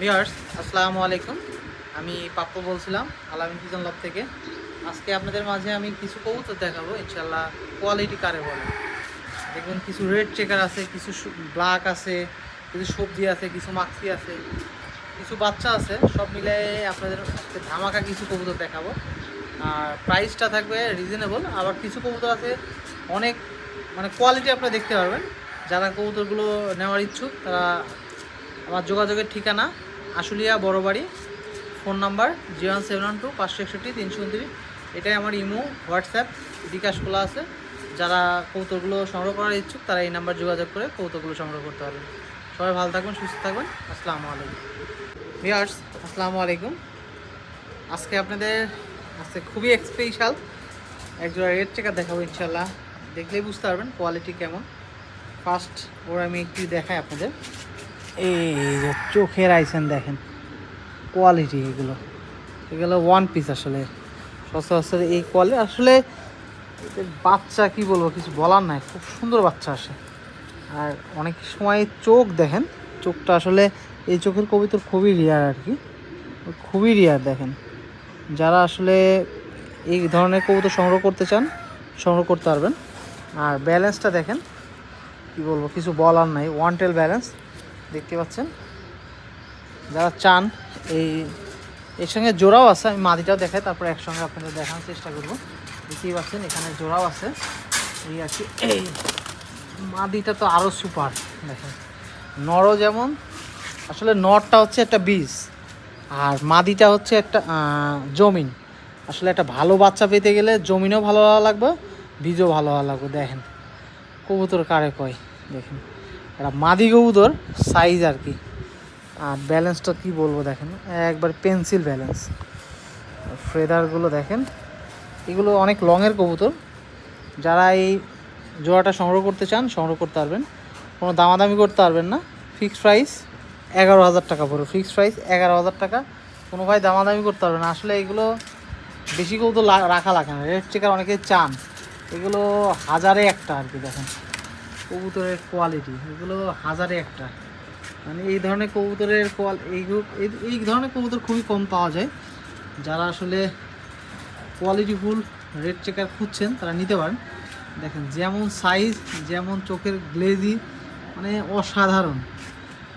Viewers, আসসালামু আলাইকুম। আমি পাপ্পু বলছিলাম, আলামিন কিচেন লব থেকে। আজকে আপনাদের মাঝে আমি কিছু কবুতর দেখাবো ইনশাল্লাহ কোয়ালিটি কারে বলে। দেখবেন কিছু রেড চেকার আছে, কিছু ব্ল্যাক আছে, কিছু সবজি আছে, কিছু মাক্সি আছে, কিছু বাচ্চা আছে, সব মিলে আপনাদের ধামাকা কিছু কবুতর দেখাবো। আর প্রাইসটা থাকবে রিজনেবল আবার কিছু কবুতর আছে, অনেক মানে কোয়ালিটি আপনারা দেখতে পারবেন। যারা কবুতরগুলো নেওয়ার ইচ্ছুক, তারা আমার যোগাযোগের ঠিকানা Ashulia Barabari phone number zero one seven one two পাঁচশো একষট্টি তিনশো উনত্রিশ। এটাই আমার ইমো, হোয়াটসঅ্যাপ, বিকাশ খোলা আছে। যারা কৌতুকগুলো সংগ্রহ করার ইচ্ছুক, তারা এই নাম্বার যোগাযোগ করে কৌতুকগুলো সংগ্রহ করতে পারবেন। সবাই ভালো থাকবেন, সুস্থ থাকবেন। আসসালামু আলাইকুম। ভিয়ার্স আসসালামু আলাইকুম। আজকে আপনাদের, আজকে খুবই স্পেশাল একজোড়া রেড চেকার দেখাবো ইনশাল্লাহ দেখলেই বুঝতে পারবেন কোয়ালিটি কেমন। ফার্স্ট ওর আমি একটু দেখাই আপনাদের। এই চোখের আইসেন দেখেন কোয়ালিটি এগুলো। এগুলো ওয়ান পিস আসলে। সচরাচর এই কোয়ালিটি আসলে বাচ্চা কি বলব, কিছু বলার নাই, খুব সুন্দর বাচ্চা আসে। আর অনেক সময় চোখ দেখেন, চোখটা আসলে এই চোখের কবিতর খুবই রিয়ার আর কি। খুবই রিয়ার দেখেন। যারা আসলে এই ধরনের কবুতর সংগ্রহ করতে চান, সংগ্রহ করতে পারবেন। আর ব্যালেন্সটা দেখেন, কি বলব, কিছু বলার নাই ওয়ান টেল ব্যালেন্স দেখতে পাচ্ছেন? যারা চান, এই, এর সঙ্গে জোড়াও আছে, আমি মাদিটাও দেখাই, তারপর একসঙ্গে আপনাদের দেখানোর চেষ্টা করব। দেখতেই পাচ্ছেন, এখানে জোড়াও আছে। এই আর কি, এই, মাদিটা তো আরও সুপার, দেখেন। নরও যেমন, আসলে নরটা হচ্ছে একটা বীজ, আর মাদিটা হচ্ছে একটা জমিন। আসলে একটা ভালো বাচ্চা পেতে গেলে জমিনও ভালো হওয়া লাগবে, বীজও ভালো হওয়া লাগবে, দেখেন। কবুতর কারে কয়, দেখেন। একটা মাদি কবুতর সাইজ আর কি। আর ব্যালেন্সটা কি বলব দেখেন? একবার পেন্সিল ব্যালেন্স ফ্রেদারগুলো দেখেন। এগুলো অনেক লংয়ের কবুতর। যারা এই জোড়াটা সংগ্রহ করতে চান, সংগ্রহ করতে পারবেন। কোনো দামাদামি করতে পারবেন না। ফিক্সড প্রাইস এগারো হাজার টাকা পড়বে। ফিক্সড প্রাইস এগারো হাজার টাকা। কোনো ভাই দামাদামি করতে পারবে না। আসলে এগুলো বেশি কবুতর রাখা লাগে না। রেড চেকার অনেকে চান। এগুলো হাজারে একটা আর কি দেখেন। কবুতরের কোয়ালিটি এগুলো হাজারে একটা। মানে এই ধরনের কবুতরের কোয়াল এই- এই ধরনের কবুতর খুবই কম পাওয়া যায়। যারা আসলে কোয়ালিটিফুল রেড চেকার খুঁজছেন, তারা নিতে পারেন। দেখেন, যেমন সাইজ যেমন চোখের গ্লেজি মানে অসাধারণ।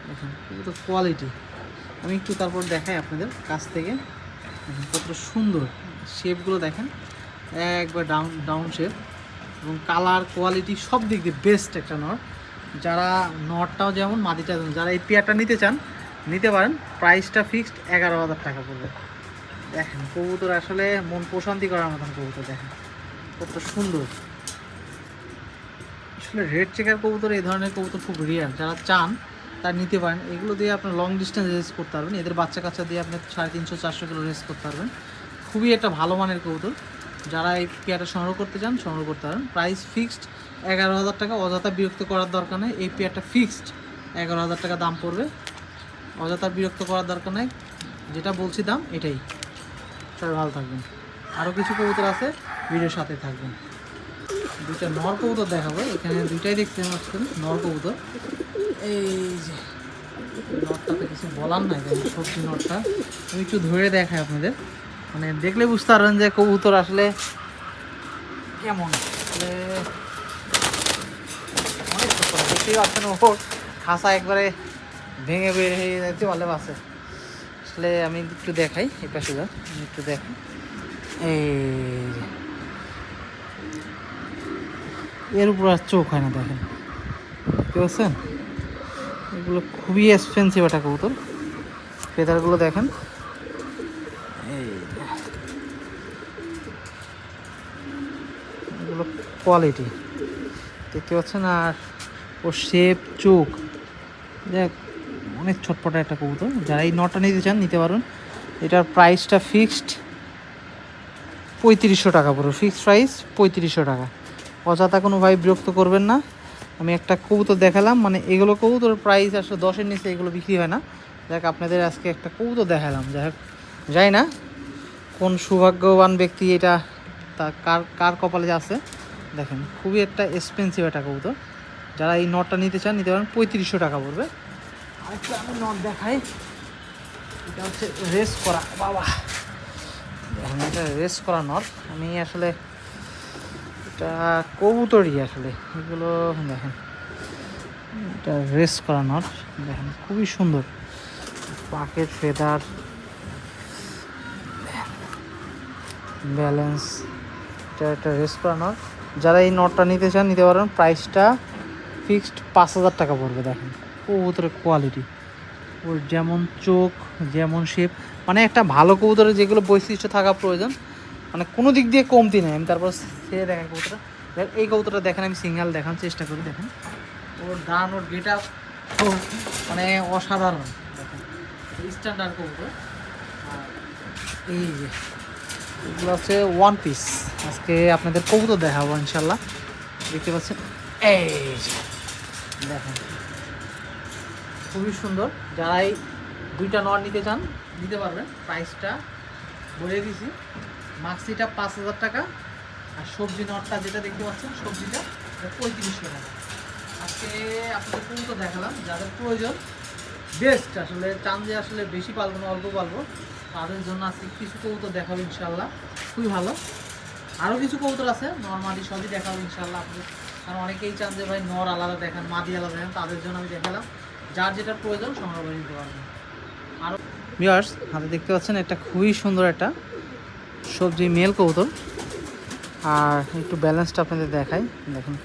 দেখেন, কবুতর কোয়ালিটি আমি একটু তারপর দেখাই আপনাদের কাছ থেকে। কত সুন্দর। শেপগুলো দেখেন, একবার ডাউন ডাউন শেপ এবং কালার কোয়ালিটি সব দিক দিয়ে বেস্ট একটা নট যারা নটটাও যেমন মাদিটা যেমন। যারা এই পেয়ারটা নিতে চান, নিতে পারেন। প্রাইসটা ফিক্সড এগারো হাজার টাকা পড়বে। দেখেন, কবুতর আসলে মন প্রশান্তি করার মতন কবুতর, দেখেন। কত সুন্দর। আসলে রেড চেকার কবুতর, এই ধরনের কবুতর খুব রিয়ার যারা চান, তারা নিতে পারেন। এগুলো দিয়ে আপনার লং ডিস্টেন্স রেস করতে পারবেন। এদের বাচ্চা কাচ্চা দিয়ে আপনি সাড়ে তিনশো, চারশো কিলো রেস করতে পারবেন। খুবই একটা ভালো মানের কবুতর। যারা এই পেয়ারটা সংগ্রহ করতে চান, সংগ্রহ করতে পারেন। প্রাইস ফিক্সড এগারো হাজার টাকা, অযথা বিরক্ত করার দরকার নেই। এই পেয়ারটা ফিক্সড এগারো হাজার টাকা দাম পড়বে। অযথা বিরক্ত করার দরকার নেই। যেটা বলছি দাম, এটাই। সবাই ভালো থাকবেন। আরও কিছু কবুতর আছে, ভিডিওর সাথে থাকবেন। দুইটা নর কবুতর দেখাবো। এখানে দুইটাই দেখতে পাচ্ছেন, নর কবুতর। এই যে নটটা তো কিছু বলার নাই সবজি নটটা আমি একটু ধরে দেখাই আপনাদের। মানে দেখলে বুঝতে পারবেন যে কবুতর আসলে কেমন। অনেক ছোট দেখতেই পাচ্ছেন ও খাসা একবারে ভেঙে বের হয়ে যাচ্ছে ভালো আছে আসলে আমি একটু দেখাই, এই পাশে আমি একটু দেখাই। এই এর উপর আর চোখ হয় না, দেখেন। বুঝতে পারছেন এগুলো খুবই এক্সপেন্সিভ একটা কবুতর। ফেদারগুলো দেখেন এই যে। এগুলো কোয়ালিটি দেখতে পাচ্ছেন, আর ওর শেপ চোখ। দেখ অনেক ছটপটা একটা কবুতর। যারা এই নটা নিতে চান, নিতে পারবেন এটার প্রাইসটা ফিক্সড পঁয়ত্রিশশো টাকা পড়বে ফিক্সড প্রাইস পঁয়ত্রিশশো টাকা। অযথা কোনো ভাই বিরক্ত করবেন না। আমি একটা কবুতর দেখালাম মানে এগুলো কবুতর প্রাইস আসলে দশের নিচে এগুলো বিক্রি হয় না। দেখ আপনাদের আজকে একটা কবুতর দেখালাম। যাই না কোন সৌভাগ্যবান ব্যক্তি এটা তা কার কার কপালে যে আছে, দেখেন, খুবই একটা এক্সপেন্সিভ একটা কবুতর। যারা এই নটটা নিতে চান, নিতে পারেন, পঁয়ত্রিশশো টাকা পড়বে। আরেকটা আমি নট দেখাই। এটা হচ্ছে রেস করা, বাবা। দেখেন, এটা রেস করা নট আমি আসলে এটা কবুতরই আসলে। এগুলো, দেখেন, এটা রেস করা নট দেখেন, খুবই সুন্দর। পাকের ফেদার ব্যালেন্স এটা একটা রেস্ট করা নট যারা এই নটটা নিতে চান, নিতে পারেন। প্রাইসটা ফিক্সড পাঁচ হাজার টাকা পড়বে, দেখেন। কবুতরের কোয়ালিটি। ওর যেমন চোখ, যেমন শেপ মানে একটা ভালো কবুতরের যেগুলো বৈশিষ্ট্য থাকা প্রয়োজন মানে কোনো দিক দিয়ে কমতি নেই। আমি তারপর সে দেখেন কবুতরটা। দেখ, এই কবুতরটা দেখেন, আমি সিঙ্গেল দেখার চেষ্টা করি, দেখেন। ওর দান ওর গেট আপ মানে অসাধারণ, দেখেন। স্ট্যান্ডার্ড কবুতর। আর এই যে এগুলো হচ্ছে ওয়ান পিস আজকে আপনাদের কবুতর দেখাবো ইনশাল্লাহ। দেখতে পাচ্ছেন? এই দেখেন। খুবই সুন্দর। যারাই দুইটা নট নিতে চান, নিতে পারবেন। প্রাইসটা বলে দিছি। মাক্সিটা পাঁচ হাজার টাকা। আর সবজি নটটা যেটা দেখতে পাচ্ছেন, সবজিটা পঁয়ত্রিশশো টাকা। আজকে আপনাদের কবুতর দেখালাম। যাদের প্রয়োজন বেস্ট আসলে চান যে আসলে বেশি পালবো না, অল্প পালবো। তাদের জন্য আজকে কিছু কবুতর দেখাবো ইনশাল্লাহ খুবই ভালো। আরও কিছু কবুতর আছে নর্মালি সবই দেখাবো ইনশাল্লাহ আপনি কারণ অনেকেই চান যে ভাই নর আলাদা দেখান, মাদি আলাদা দেখান, তাদের জন্য আমি দেখালাম। যার যেটা প্রয়োজন সংগ্রহ করে নিতে পারবেন। আরও বিয়ার্স হাতে দেখতে পাচ্ছেন একটা খুবই সুন্দর একটা সবজি মেল কবুতর। আর একটু ব্যালেন্সটা আপনাদের দেখাই। দেখুন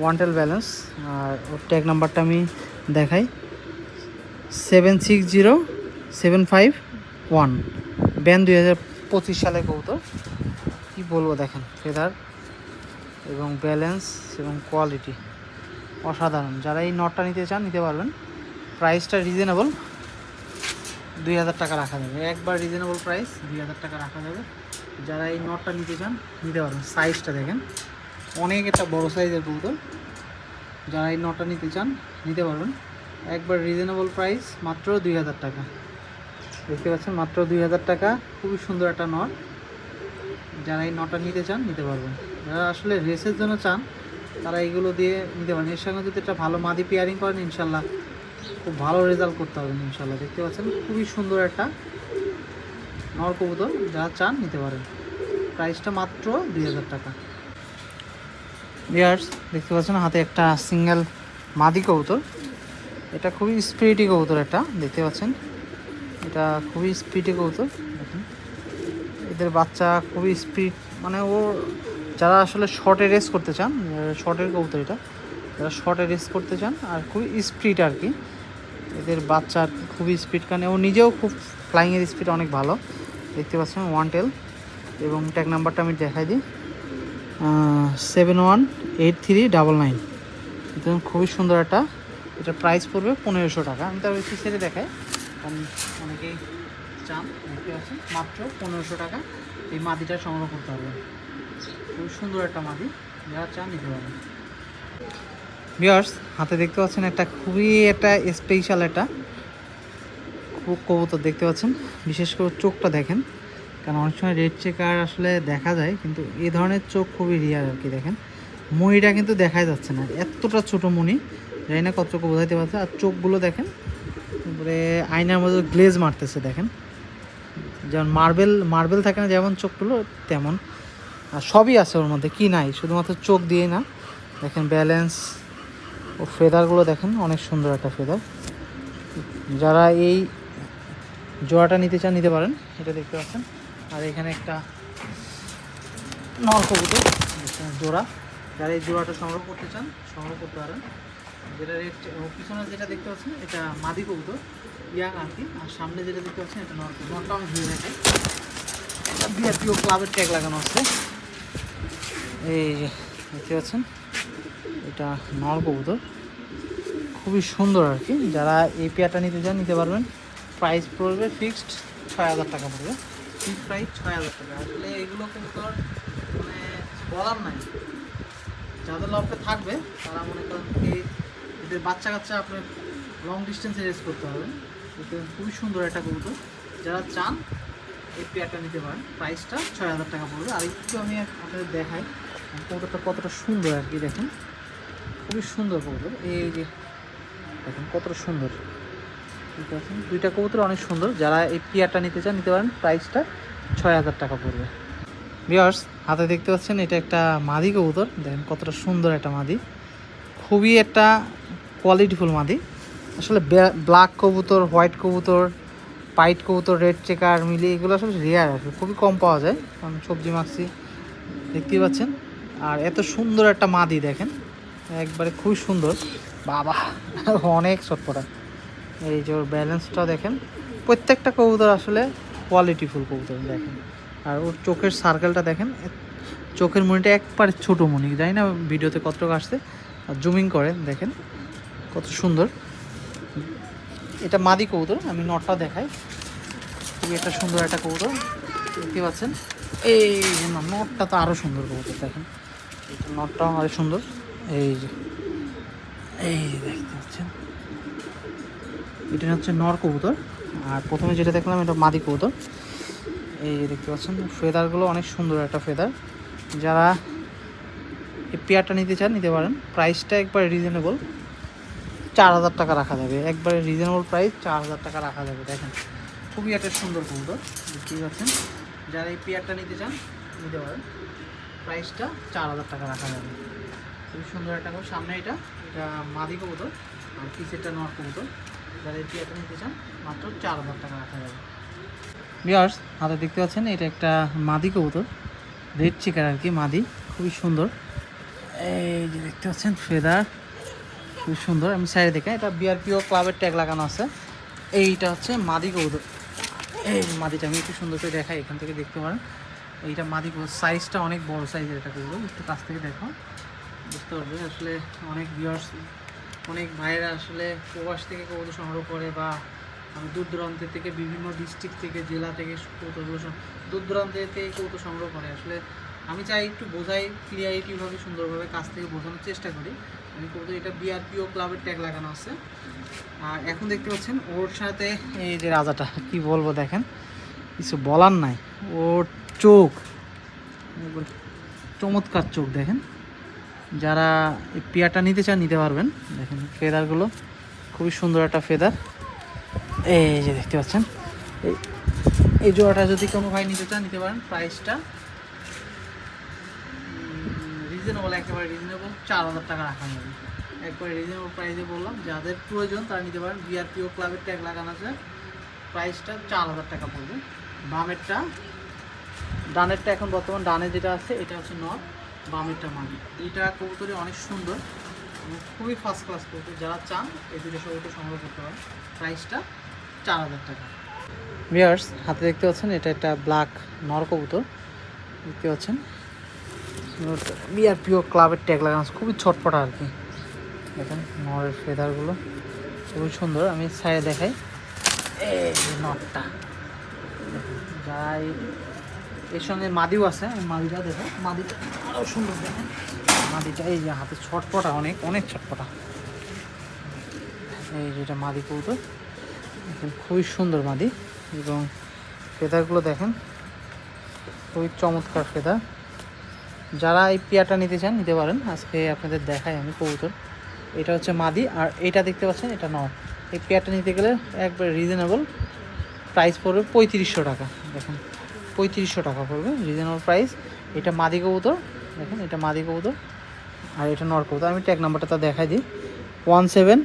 ওয়ান্টেল ব্যালেন্স আর ওর ট্যাগ নাম্বারটা আমি দেখাই। Seven six zero seven five one. Ban দুই হাজার পঁচিশ সালে কবুতর। কী বলব দেখেন ফেদার এবং ব্যালেন্স এবং কোয়ালিটি অসাধারণ। যারা এই নটটা নিতে চান, নিতে পারবেন। প্রাইসটা রিজনেবল দুই হাজার টাকা রাখা যাবে। একবার রিজনেবল প্রাইস দুই হাজার টাকা রাখা যাবে। যারা এই নটটা নিতে চান, নিতে পারবেন। সাইজটা দেখেন। অনেক একটা বড় সাইজের কবুতর। যারা এই নটটা নিতে চান, নিতে পারবেন। একবার রিজনেবল প্রাইস মাত্র দুই হাজার টাকা। দেখতে পাচ্ছেন, মাত্র দুই হাজার টাকা। খুবই সুন্দর একটা নট। যারা এই নটটা নিতে চান, নিতে পারবেন। যারা আসলে রেসের জন্য চান, তারা এইগুলো দিয়ে নিতে পারেন। এর সঙ্গে যদি একটা ভালো মাদি পেয়ারিং করেন, ইনশাল্লাহ খুব ভালো রেজাল্ট করতে পারবেন, ইনশাল্লাহ। দেখতে পাচ্ছেন, খুবই সুন্দর একটা নর কবুতর। যারা চান, নিতে পারেন। প্রাইসটা মাত্র দুই হাজার টাকা। বিয়ার্স দেখতে পাচ্ছেন, হাতে একটা সিঙ্গেল মাদি কবুতর। এটা খুবই স্পিরিটি কবুতর একটা, দেখতে পাচ্ছেন। এটা খুবই স্পিডে দেখুন এদের বাচ্চা খুবই স্পিড মানে ও যারা আসলে শর্টে রেস করতে চান শর্টের কৌতুক এটা, যারা শর্টে রেস করতে চান, আর খুবই স্পিড আর কি, এদের বাচ্চা আর কি খুবই স্পিড কারণ ও নিজেও খুব ফ্লাইংয়ের স্পিড অনেক ভালো, দেখতে পাচ্ছেন ওয়ান টেল এবং ট্যাগ নাম্বারটা আমি দেখাই দিই seven one eight three double nine খুবই সুন্দর একটা এটা প্রাইস পড়বে পনেরোশো টাকা, আমি তার বেশি ছেড়ে দেখাই। কারণ অনেকেই চান দেখতে পাচ্ছেন মাত্র পনেরোশো টাকা এই মাদিটা সংগ্রহ করতে হবে। খুব সুন্দর একটা মাদি যারা চান নিতে পারেন। বিয়ার্স হাতে দেখতে পাচ্ছেন একটা খুবই একটা স্পেশাল একটা, খুব কবুতর দেখতে পাচ্ছেন। বিশেষ করে চোখটা দেখেন, কারণ অনেক সময় রেড চেকার আসলে দেখা যায়, কিন্তু এই ধরনের চোখ খুবই রিয়ার আর কি দেখেন। মণিটা কিন্তু দেখাই যাচ্ছে না, এতটা ছোটো মণি জানি না কতটুকু বোঝাইতে পারছে, আর চোখগুলো দেখেন তারপরে আয়নার মধ্যে গ্লেজ মারতেছে, দেখেন। যেমন মার্বেল মার্বেল থাকে না, যেমন চোখগুলো, তেমন। আর সবই আছে ওর মধ্যে, কি নাই, শুধুমাত্র চোখ দিয়ে না। দেখেন ব্যালেন্স, ও ফেদারগুলো দেখেন, অনেক সুন্দর একটা ফেদার। যারা এই জোড়াটা নিতে চান, নিতে পারেন, এটা দেখতে পাচ্ছেন। আর এখানে একটা নর কবুতর জোড়া। যারা এই জোড়াটা সংগ্রহ করতে চান, সংগ্রহ করতে পারেন। যেটা রেট পিছনে যেটা দেখতে পাচ্ছেন, এটা মাদি কবুতর। ইয়াং আর কি। আর সামনে যেটা দেখতে পাচ্ছেন, এটা নর নরটা আমি ধুয়ে দেখাই এটা বিআরপিও ক্লাবের ট্যাগ লাগানো আছে। এই যে, দেখতে পাচ্ছেন? এটা নর কবুতর। খুবই সুন্দর আর কি। যারা এই পেয়ারটা নিতে চান, নিতে পারবেন। প্রাইস পড়বে ফিক্সড ছয় হাজার টাকা পড়বে। ফিক্সড প্রাইস ছয় হাজার টাকা। আসলে এইগুলো কিন্তু আর মানে বলার নাই। যাদের লফটে থাকবে, তারা মনে করেন কি এদের বাচ্চা কাচ্চা আপনার লং ডিস্টেন্সে রেস করতে হবে। খুবই সুন্দর একটা কবুতর। যারা চান, এই পেয়ারটা নিতে পারেন। প্রাইসটা ছয় হাজার টাকা পড়বে। আর একটু আমি আপনাদের দেখাই কবুতরটা কতটা সুন্দর আর কি দেখেন। খুবই সুন্দর কবুতর। এই যে, দেখেন কতটা সুন্দর। ঠিক আছে দুইটা কবুতর অনেক সুন্দর। যারা এই পিয়ারটা নিতে চান, নিতে পারেন। প্রাইসটা ছয় হাজার টাকা পড়বে। বিয়ার্স হাতে দেখতে পাচ্ছেন, এটা একটা মাদি কবুতর। দেখেন কতটা সুন্দর একটা মাদি। খুবই একটা কোয়ালিটিফুল মাদি। আসলে ব্ল্যাক কবুতর হোয়াইট কবুতর পাইট কবুতর রেড চেকার মিলি, এগুলো আসলে রেয়ার আসলে খুবই কম পাওয়া যায়, কারণ সবজি মাখছি, দেখতেই পাচ্ছেন। আর এত সুন্দর একটা মাদি দেখেন, একবারে খুবই সুন্দর। বাবা, অনেক চটপটা এই যে ওর ব্যালেন্সটা দেখেন, প্রত্যেকটা কবুতর আসলে কোয়ালিটিফুল কবুতর দেখেন। আর ওর চোখের সার্কেলটা দেখেন চোখের মনিটা একবারে ছোটো মনি জানি না ভিডিওতে কতটুকু আসছে। জুমিং করে, দেখেন, কত সুন্দর। এটা মাদি কবুতর, আমি নটটা দেখাই। খুবই একটা সুন্দর একটা কৌতর দেখতে পাচ্ছেন? এই যে নটটা তো আরও সুন্দর কবুতর, দেখেন। নটটাও আরও সুন্দর। এই যে, এই দেখতে পাচ্ছেন? এটা হচ্ছে নর কবুতর। আর প্রথমে যেটা দেখলাম, এটা মাদি কবুতর। এই দেখতে পাচ্ছেন ফেদারগুলো অনেক সুন্দর একটা ফেদার যারা এই পেয়ারটা নিতে চান, নিতে পারেন। প্রাইসটা একবারে রিজনেবল চার হাজার টাকা রাখা যাবে। একবারে রিজনেবল প্রাইস চার হাজার টাকা রাখা যাবে। দেখেন, খুবই একটা সুন্দর কবুতর দেখতেই পারছেন? যারা এই পেয়ারটা নিতে চান, নিতে পারেন। প্রাইসটা চার হাজার টাকা রাখা যাবে। খুবই সুন্দর একটা সামনে এটা এটা মাদি কবুতর আর পিছেরটা নর কবুতর। যারা এই পেয়ারটা নিতে চান, মাত্র চার হাজার টাকা রাখা যাবে। বিয়ার্স হাতে দেখতে পাচ্ছেন, এটা একটা মাদি কবুতর। রেড চিকার আর কি, মাদি। খুবই সুন্দর। এই যে দেখতে পাচ্ছেন খুবই সুন্দর, আমি সাইডে দেখে। এটা লাগানো আছে। এইটা হচ্ছে এই মাদিটা আমি একটু সুন্দর করে দেখাই, এখান থেকে দেখতে এইটা মাদি সাইজটা অনেক বড় এটা কাছ থেকে দেখো। আসলে অনেক অনেক আসলে প্রবাস থেকে কবুতর সংগ্রহ করে বা দূর দূরান্ত থেকে বিভিন্ন ডিস্ট্রিক্ট থেকে, জেলা থেকে সং- দূর দূরান্ত থেকে কবুতর সংগ্রহ করে। আসলে আমি চাই একটু বোঝাই ক্লিয়ারিটিভাবে সুন্দরভাবে কাছ থেকে বোঝানোর চেষ্টা করি। আমি কবুতর এটা বিআরপিও ক্লাবের ট্যাগ লাগানো আছে। আর এখন দেখতে পাচ্ছেন, ওর সাথে এই যে রাজাটা, কি বলব দেখেন, কিছু বলার নাই। ওর চোখ চমৎকার চোখ দেখেন। যারা এই পিয়াটা নিতে চান, নিতে পারবেন। দেখেন, ফেদারগুলো, খুবই সুন্দর একটা ফেদার। এই যে দেখতে পাচ্ছেন, এই জোড়াটা যদি কোনো ভাই নিতে চান, নিতে পারেন। প্রাইসটা রিজনেবল একেবারে রিজনেবল চার হাজার টাকা রাখা যাবে। একবারে রিজনেবল প্রাইসে বললাম, যাদের প্রয়োজন তারা নিতে পারেন বিআরপিও ক্লাবের ট্যাগ লাগানো আছে। প্রাইসটা চার হাজার টাকা পড়বে। বামেরটা, ডানেরটা এখন বর্তমান ডানে যেটা আছে, এটা হচ্ছে নট বামেরটা মানি এটা কবুতরই অনেক সুন্দর খুবই ফার্স্ট ক্লাস কবুতর। যারা চান, এই দুটো কবুতর সংগ্রহ করতে পারেন। প্রাইসটা চার হাজার টাকা। বিয়ার্স হাতে দেখতে পাচ্ছেন, এটা একটা ব্ল্যাক নর কবুতর। দেখতে পাচ্ছেন বিআরপিও ক্লাবের ট্যাগ লাগানো খুবই ছটপটা আর কি। দেখেন নরের ফেদারগুলো খুবই সুন্দর। আমি সাইডে দেখাই। এই নটটা যারা এর সঙ্গে মাদিও আছে, আমি মাদিটা দেখো। মাদিটা আরও সুন্দর দেখেন। মাদিটা, এই যে হাতে ছটপটা অনেক অনেক ছটপটা এই যেটা মাদি কবুতর। দেখেন, খুবই সুন্দর মাদি। এবং ফেদারগুলো দেখেন, খুবই চমৎকার ফেদার যারা এই পেয়ারটা নিতে চান নিতে পারেন। আজকে আপনাদের দেখাই আমি কবুতর। এটা হচ্ছে মাদি আর এটা দেখতে পাচ্ছেন এটা নর। এই পেয়ারটা নিতে গেলে একবার রিজনেবল প্রাইস পড়বে পঁয়ত্রিশশো টাকা। দেখুন পঁয়ত্রিশশো টাকা পড়বে রিজনেবল প্রাইস এটা মাদি কবুতর দেখেন এটা মাদি কবুতর আর এটা নর কবুতর। আমি ট্যাগ নাম্বারটা তা দেখাই দিই। One seven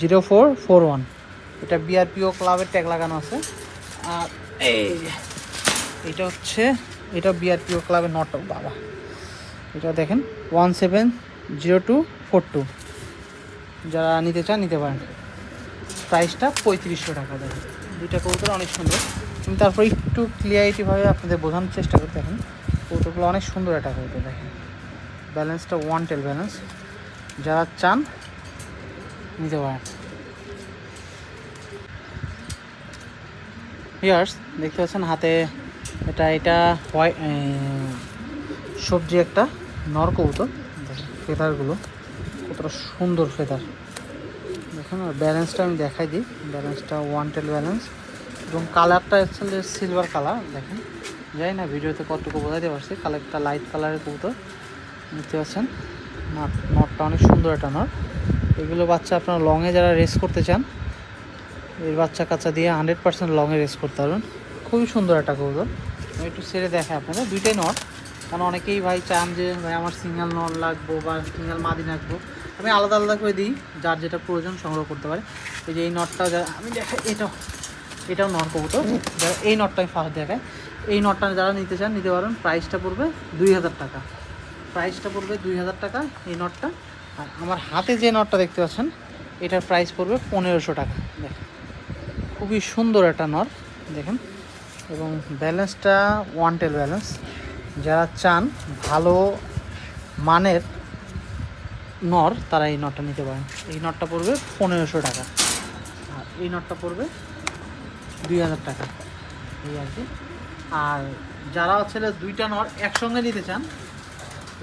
zero four four one. এটা বিআরপিও ক্লাবের ট্যাগ লাগানো আছে। আর এই। এটা হচ্ছে এটা বিআরপিও ক্লাবের নট বাবা। এটা দেখেন one seven zero two four two যারা নিতে চান, নিতে পারেন। প্রাইসটা পঁয়ত্রিশশো টাকা দেখেন। দুইটা কবুতর অনেক সুন্দর। আমি তারপর একটু ক্লিয়ারিটিভাবে আপনাদের বোঝানোর চেষ্টা করতে দেখেন। কবুতরগুলো অনেক সুন্দর একটা কবুতর, দেখেন। ব্যালেন্সটা ওয়ান টেল ব্যালেন্স যারা চান, নিতে পারেন। ইয়ার্স দেখতে পাচ্ছেন হাতে এটা এটা হোয়াইট সবজি একটা নর কবুতর। ফেদারগুলো, কতটা সুন্দর ফেদার। দেখুন, আর ব্যালেন্সটা আমি দেখাই দিই। ব্যালেন্সটা ওয়ান টেল ব্যালেন্স এবং কালারটা হচ্ছে সিলভার কালার দেখেন। যাই না ভিডিওতে কতটুকু বোঝাতে পারছি। কালারটা লাইট কালারের কবুতর। দেখতে পাচ্ছেন নট নটটা অনেক সুন্দর একটা নট এগুলো বাচ্চা আপনারা লংয়ে যারা রেস করতে চান এর বাচ্চা কাচ্চা দিয়ে হান্ড্রেড পার্সেন্ট লংয়ে রেস করতে পারবেন। খুবই সুন্দর একটা কবুতর। একটু ছেড়ে দেখাই আপনারা দুইটাই নট কারণ অনেকেই ভাই চান যে, ভাই, আমার সিঙ্গেল নট লাগবো বা সিঙ্গেল মাদি লাগবো। আমি আলাদা আলাদা করে দিই, যার যেটা প্রয়োজন সংগ্রহ করতে পারে। এই যে এই নটটা যারা আমি দেখাই এটা এটাও নট কবুতর। যারা এই নটটা আমি ফার্স্ট দেখাই। এই নটটা যারা নিতে চান, নিতে পারেন। প্রাইসটা পড়বে দুই হাজার টাকা। প্রাইসটা পড়বে দুই হাজার টাকা এই নটটা। আর আমার হাতে যে নটটা দেখতে পাচ্ছেন, এটার প্রাইস পড়বে পনেরোশো টাকা। দেখেন, খুবই সুন্দর একটা নট দেখেন, এবং ব্যালেন্সটা ওয়ান টেল ব্যালেন্স যারা চান ভালো মানের নর, তারা এই নটটা নিতে পারেন। এই নটটা পড়বে পনেরোশো টাকা। আর এই নটটা পড়বে দুই হাজার টাকা। এই আর কি। আর যারা হচ্ছে দুইটা নর একসঙ্গে নিতে চান,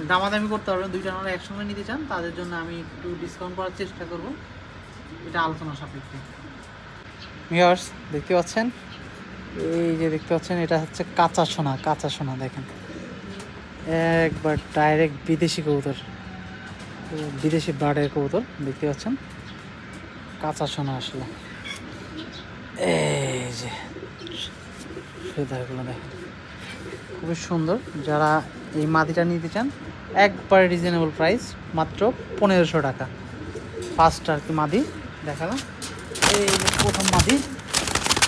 দামাদামি করতে পারবেন, দুইটা নর একসঙ্গে নিতে চান, তাদের জন্য আমি একটু ডিসকাউন্ট করার চেষ্টা করব। এটা আলোচনা সাপেক্ষে। ভিউয়ার্স দেখতে পাচ্ছেন? এই যে দেখতে পাচ্ছেন, এটা হচ্ছে কাঁচা সোনা কাঁচা সোনা, দেখেন। একবার ডাইরেক্ট বিদেশি কবুতর, বিদেশি বার্ডের কবুতর, দেখতে পাচ্ছেন? কাঁচা সোনা আসলে। এই যে ফেদারগুলো দেখেন। খুবই সুন্দর। যারা এই মাদিটা নিতে চান, একবারে রিজনেবল প্রাইস মাত্র পনেরোশো টাকা। ফার্স্ট আর কি মাদি, দেখালাম। এই প্রথম মাদি,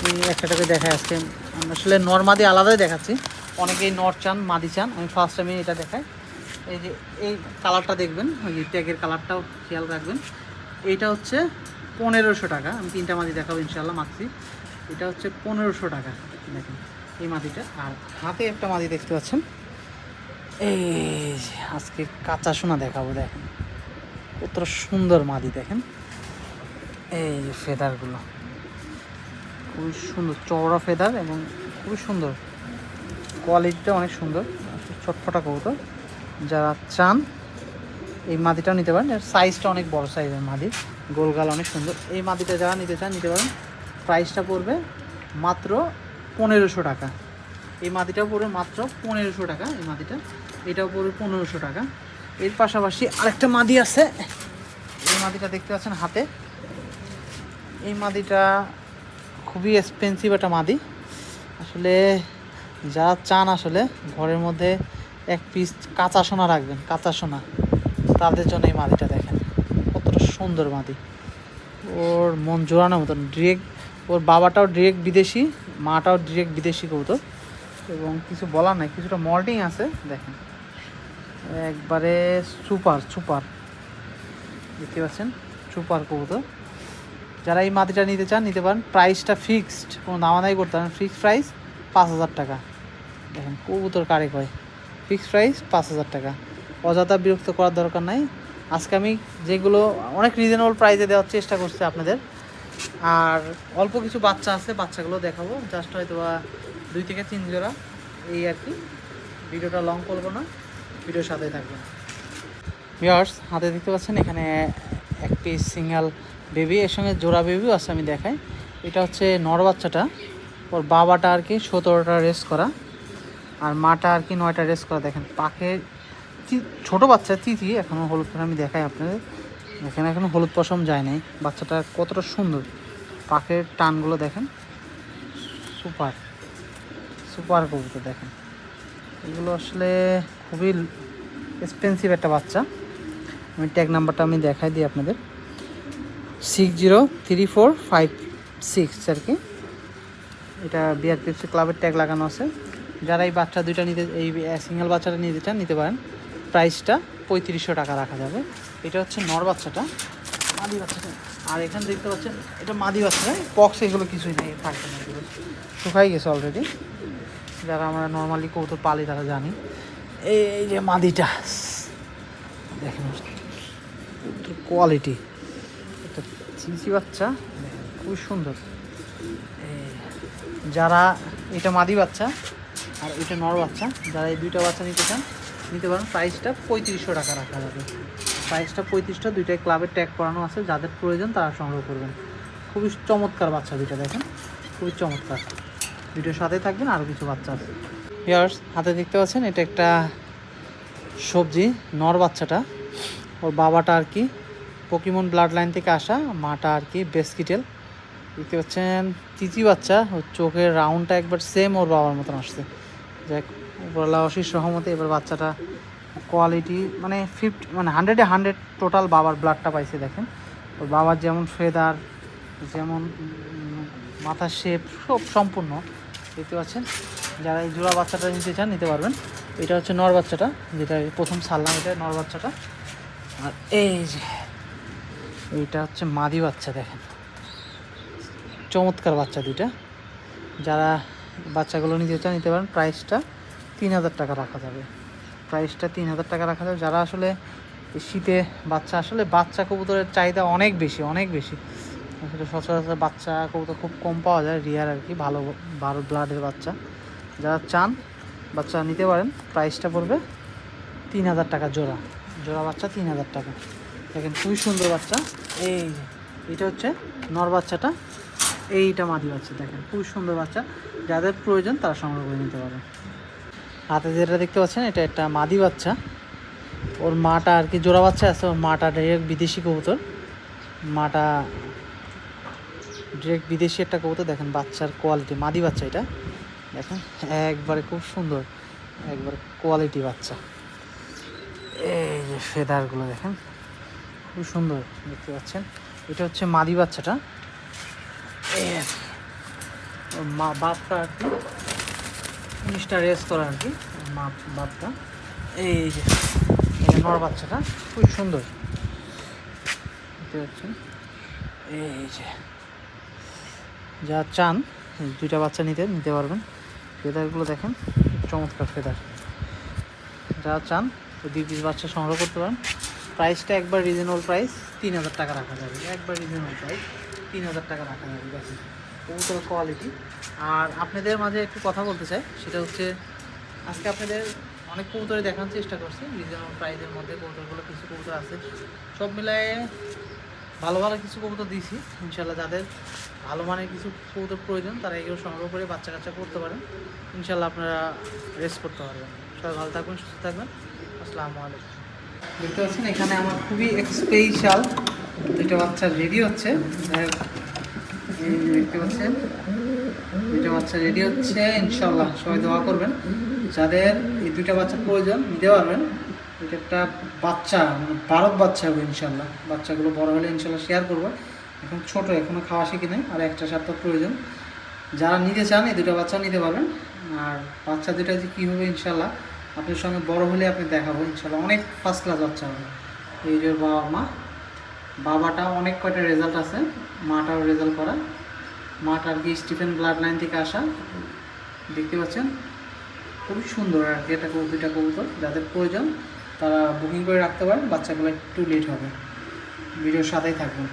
এই একটা টাকা দেখায় আজকে। আমি আসলে নর মাদি আলাদাই দেখাচ্ছি। অনেকেই নর চান, মাদি চান। আমি ফার্স্ট টাইমে এটা দেখাই। এই যে, এই কালারটা দেখবেন, ওই ট্যাগের কালারটাও খেয়াল রাখবেন। এইটা হচ্ছে পনেরোশো টাকা। আমি তিনটা মাদি দেখাবো ইনশাল্লাহ মাখছি এটা হচ্ছে পনেরোশো টাকা। দেখেন, এই মাদিটা। আর হাতে একটা মাদি দেখতে পাচ্ছেন। এই আজকে কাঁচা সোনা দেখাবো, দেখেন। কত সুন্দর মাদি, দেখেন। এই ফেদারগুলো খুবই সুন্দর, চওড়া ফেদার এবং খুবই সুন্দর। কোয়ালিটিটা অনেক সুন্দর, ছটফটা কবুতর। যারা চান, এই মাদিটাও নিতে পারেন। সাইজটা অনেক বড় সাইজের মাদি, গোলগাল অনেক সুন্দর। এই মাদিটা যারা নিতে চান, নিতে পারেন। প্রাইসটা পড়বে মাত্র পনেরোশো টাকা। এই মাদিটাও পড়বে মাত্র পনেরোশো টাকা, এই মাদিটা। এটাও পড়বে পনেরোশো টাকা। এর পাশাপাশি আরেকটা মাদি আছে। এই মাদিটা দেখতে পাচ্ছেন হাতে। এই মাদিটা খুবই এক্সপেন্সিভ একটা মাদি। আসলে যারা চান আসলে, ঘরের মধ্যে এক পিস কাঁচা সোনা রাখবেন, কাঁচা সোনা। তাদের জন্য এই মাদিটা দেখেন, কতটা সুন্দর মাদি। ওর মন জোড়ানোর মতন ডিরেক্ট ওর বাবাটাও ডিরেক্ট বিদেশি, মাটাও ডিরেক্ট বিদেশি কবুতর। এবং কিছু বলার নাই, কিছুটা মল্টিং আছে, দেখেন। একবারে সুপার সুপার দেখতে পাচ্ছেন? সুপার কবুতর। যারা এই মাটিটা নিতে চান, নিতে পারেন। প্রাইসটা ফিক্সড কোনো দামাদামি করতে পারেন ফিক্সড প্রাইস পাঁচ হাজার টাকা। দেখেন, কবুতর কারে কয়? ফিক্সড প্রাইস পাঁচ হাজার টাকা। অযথা বিরক্ত করার দরকার নাই। আজকে আমি যেগুলো অনেক রিজনেবল প্রাইসে দেওয়ার চেষ্টা করছি আপনাদের। আর অল্প কিছু বাচ্চা আছে, বাচ্চাগুলো দেখাবো। জাস্ট হয়তো বা দুই থেকে তিন জোড়া। এই আর কি। ভিডিওটা লং করব না। ভিডিওর সাথে থাকবে ভিওর্স হাতে দেখতে পাচ্ছেন এখানে এক পিস সিঙ্গেল বেবি এর সঙ্গে জোড়া বেবিও আছে, আমি দেখাই। এটা হচ্ছে নর বাচ্চাটা। ওর বাবাটা আর কি সতেরোটা রেস করা। আর মাটা আর কি নয়টা রেস করা, দেখেন পাখে ছোট বাচ্চা চিচি এখনও হলুদ আমি দেখাই আপনাদের। এখানে এখনও হলুদ পশম যায় নাই, বাচ্চাটা কতটা সুন্দর। পাখের টানগুলো দেখেন, সুপার সুপার কবুতর দেখেন। এগুলো আসলে খুবই এক্সপেন্সিভ একটা বাচ্চা। আমি ট্যাগ নাম্বারটা আমি দেখাই দিই আপনাদের। Six zero three four five six আর কি। এটা বিআরপিএফসি ক্লাবের ট্যাগ লাগানো আছে। যারা এই বাচ্চা দুইটা নিতে, এই সিঙ্গেল বাচ্চাটা নিতে চান, নিতে পারেন। প্রাইসটা পঁয়ত্রিশশো টাকা রাখা যাবে। এটা হচ্ছে নর বাচ্চাটা, মাদি বাচ্চাটা। আর এখানে দেখতে পাচ্ছেন, এটা মাদি বাচ্চা পক্স এগুলো কিছুই নেই, থাকবে না এগুলো। শুকাই গেছে অলরেডি যারা আমরা নর্মালি কৌতুক পালি তারা জানি। এই যে মাদিটা, দেখেন কোয়ালিটি একটা চিচি বাচ্চা, খুবই সুন্দর। যারা, এটা মাদি বাচ্চা আর এটা নর বাচ্চা, যারা এই দুইটা বাচ্চা নিতে চান, নিতে পারেন। প্রাইসটা পঁয়ত্রিশশো টাকা রাখা যাবে। প্রাইসটা পঁয়ত্রিশটা দুইটাই ক্লাবের ট্যাগ করানো আছে। যাদের প্রয়োজন, তারা সংগ্রহ করবেন। খুবই চমৎকার বাচ্চা দুইটা, দেখেন। খুবই চমৎকার। ভিডিওর সাথে থাকবেন আরও কিছু বাচ্চা আছে। ইয়ার্স হাতে দেখতে পাচ্ছেন, এটা একটা সবজি, নর বাচ্চাটা। ওর বাবাটা আর কি পকিমন ব্লাড লাইন থেকে আসা, মাটা আর কি বেসকিটেল দেখতে পাচ্ছেন চিচি বাচ্চা, ওর চোখের রাউন্ডটা একবার সেম ওর বাবার মতন আসছে। যাক, উপরওয়ালা অশিস রহমতে এবার বাচ্চাটা কোয়ালিটি মানে ফিফটি মানে হান্ড্রেডে হান্ড্রেড টোটাল বাবার ব্লাডটা পাইছে, দেখেন। ওর বাবার যেমন ফেদার যেমন মাথার শেপ সব সম্পূর্ণ। দেখতে পাচ্ছেন? যারা এই জোড়া বাচ্চাটা নিতে চান, নিতে পারবেন। এটা হচ্ছে নর বাচ্চাটা, যেটা প্রথম সারলাম এটা, নর বাচ্চাটা। আর এই যে এইটা হচ্ছে মাদি বাচ্চা, দেখেন। চমৎকার বাচ্চা দুইটা। যারা বাচ্চাগুলো নিতে চান নিতে পারেন। প্রাইসটা তিন হাজার টাকা রাখা যাবে। প্রাইসটা তিন হাজার টাকা রাখা যাবে। যারা আসলে শীতে বাচ্চা, আসলে বাচ্চা কবুতরের চাহিদা অনেক বেশি অনেক বেশি। আসলে সচরাচর বাচ্চা কবুতর খুব কম পাওয়া যায় রিয়ার আর কি, ভালো ভালো ব্লাডের বাচ্চা। যারা চান বাচ্চা নিতে পারেন প্রাইসটা পড়বে তিন হাজার টাকা জোড়া। জোড়া বাচ্চা তিন হাজার টাকা। দেখেন খুবই সুন্দর বাচ্চা। এই এটা হচ্ছে নর বাচ্চাটা। এইটা মাদি বাচ্চা, দেখেন খুব সুন্দর বাচ্চা। যাদের প্রয়োজন, তারা সংগ্রহ করে নিতে পারে হাতে যেটা দেখতে পাচ্ছেন, এটা একটা মাদি বাচ্চা। ওর মাটা আর কি জোড়া বাচ্চা আছে, ওর মাটা ডাইরেক্ট বিদেশি কবুতর। মাটা ডিরেক্ট বিদেশি একটা কবুতর, দেখেন, বাচ্চার কোয়ালিটি মাদি বাচ্চা এটা। দেখেন, একবারে খুব সুন্দর, একবারে কোয়ালিটি বাচ্চা। এই যে ফেদারগুলো দেখেন, খুব সুন্দর, দেখতে পাচ্ছেন। এটা হচ্ছে মাদি বাচ্চাটা। মা বাপটা আর কি উনিশটা রেস করা আর কি, মা বাপটা। এই যে নর বাচ্চাটা খুব সুন্দর। দেখতে পাচ্ছেন? এই যে, যা চান দুইটা বাচ্চা নিতে নিতে পারবেন। ফেদারগুলো দেখেন, চমৎকার ফেদার। যা চান দুই পিস বাচ্চা সংগ্রহ করতে পারেন। প্রাইসটা একবার রিজনেবল প্রাইস তিন হাজার টাকা রাখা যাবে। একবার রিজনেবল প্রাইস তিন হাজার টাকা রাখা যাবে কবুতর কোয়ালিটি আর আপনাদের মাঝে একটু কথা বলতে চাই, সেটা হচ্ছে, আজকে আপনাদের অনেক কবুতরে দেখানোর চেষ্টা করছি রিজনেবল প্রাইসের মধ্যে কবুতরগুলো কিছু কবুতর আছে। সব মিলায়ে ভালো ভালো কিছু কবুতর দিয়েছি ইনশাল্লাহ যাদের ভালো মানের কিছু কবুতর প্রয়োজন, তারা এগুলো সংগ্রহ করে বাচ্চা কাচ্চা করতে পারেন। ইনশাল্লাহ আপনারা রেস্ট করতে পারবেন। সবাই ভালো থাকবেন, সুস্থ থাকবেন। আসসালামু আলাইকুম। দেখতে পাচ্ছেন এখানে আমার খুবই স্পেশাল দুইটা বাচ্চা রেডি হচ্ছে। দেখতে পাচ্ছেন। দুইটা বাচ্চা রেডি হচ্ছে ইনশাল্লাহ সবাই দোয়া করবেন। যাদের এই দুইটা বাচ্চা প্রয়োজন, নিতে পারবেন। এটা একটা বাচ্চা মানে বারক বাচ্চা হবে ইনশাল্লাহ বাচ্চাগুলো বড় হলে ইনশাল্লাহ শেয়ার করব। এখন ছোট, এখনও খাওয়া শিখি নাই, আর একটা সাতটা প্রয়োজন। যারা নিতে চান, এই দুটো বাচ্চা নিতে পারবেন। আর বাচ্চা দুটা যে কী হবে ইনশাল্লাহ আপনার সঙ্গে বড় হলে আপনি দেখাবো ইনশাল্লাহ অনেক ফার্স্ট ক্লাস বাচ্চা হবে। এই যে বাবা মা বাবাটা অনেক কয়টা রেজাল্ট আছে, মাটাও রেজাল্ট করা। মাটা আর কি স্টিফেন ব্লাড লাইন থেকে আসা। দেখতে পাচ্ছেন, খুবই সুন্দর আর কি এটা দুইটা কবুতর। যাদের প্রয়োজন, তারা বুকিং করে রাখতে পারেন, বাচ্চাগুলো একটু লেট হবে। ভিডিওর সাথেই থাকবেন